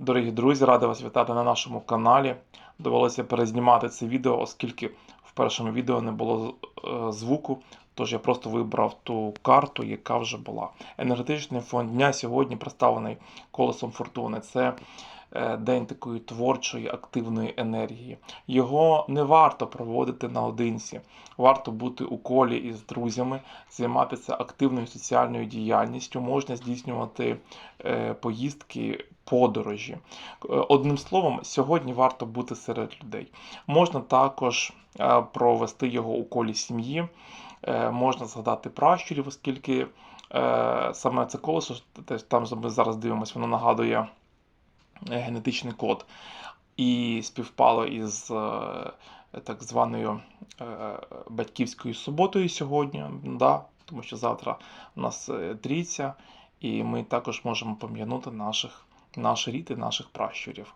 Дорогі друзі, радий вас вітати на нашому каналі. Довелося перезнімати це відео, оскільки в першому відео не було е, звуку. Тож я просто вибрав ту карту, яка вже була. Енергетичний фонд дня сьогодні представлений колесом фортуни. Це день такої творчої, активної енергії. Його не варто проводити наодинці. Варто бути у колі із друзями, займатися активною соціальною діяльністю, можна здійснювати е, поїздки, подорожі. Е, Одним словом, сьогодні варто бути серед людей. Можна також е, провести його у колі сім'ї, е, можна згадати пращурів, оскільки е, саме це колесо, там ми зараз дивимося, воно нагадує е, генетичний код. І співпало із е, так званою е, батьківською суботою сьогодні, да, тому що завтра у нас е, трійця, і ми також можемо пом'янути наших, наш рід і наших пращурів.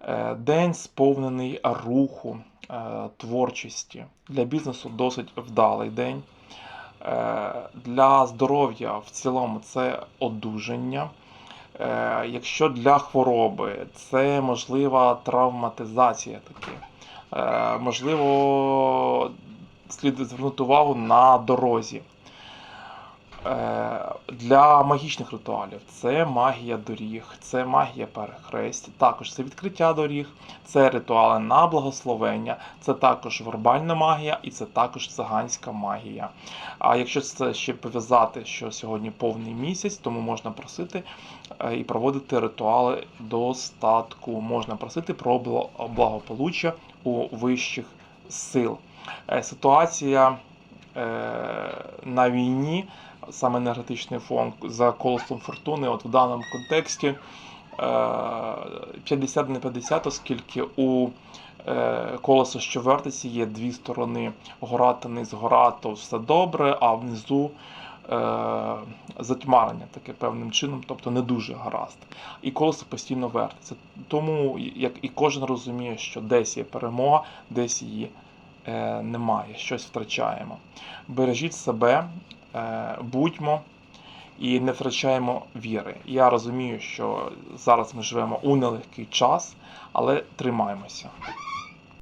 Е, День сповнений руху, е, творчості. Для бізнесу досить вдалий день. Е, Для здоров'я в цілому це одужання. Е, Якщо для хвороби це можлива травматизація таки. Е, Можливо, слід звернути увагу на дорозі. Е, Для магічних ритуалів це магія доріг, це магія перехресть, також це відкриття доріг, це ритуали на благословення, це також вербальна магія і це також циганська магія. А якщо це ще пов'язати, що сьогодні повний місяць, тому можна просити е, і проводити ритуали достатку. Можна просити про благополуччя у вищих сил. Е, Ситуація на війні, саме енергетичний фонд за колесом фортуни, от в даному контексті е, 50 на 50, оскільки у е, колесо, що вертиться, є дві сторони: гора та низ, гора, то все добре, а внизу е, затьмарення таке певним чином, тобто не дуже гаразд. І колесо постійно вертиться. Тому, як і кожен розуміє, що десь є перемога, десь її е, немає, щось втрачаємо. Бережіть себе, е, будьмо і не втрачаємо віри. Я розумію, що зараз ми живемо у нелегкий час, але тримаємося.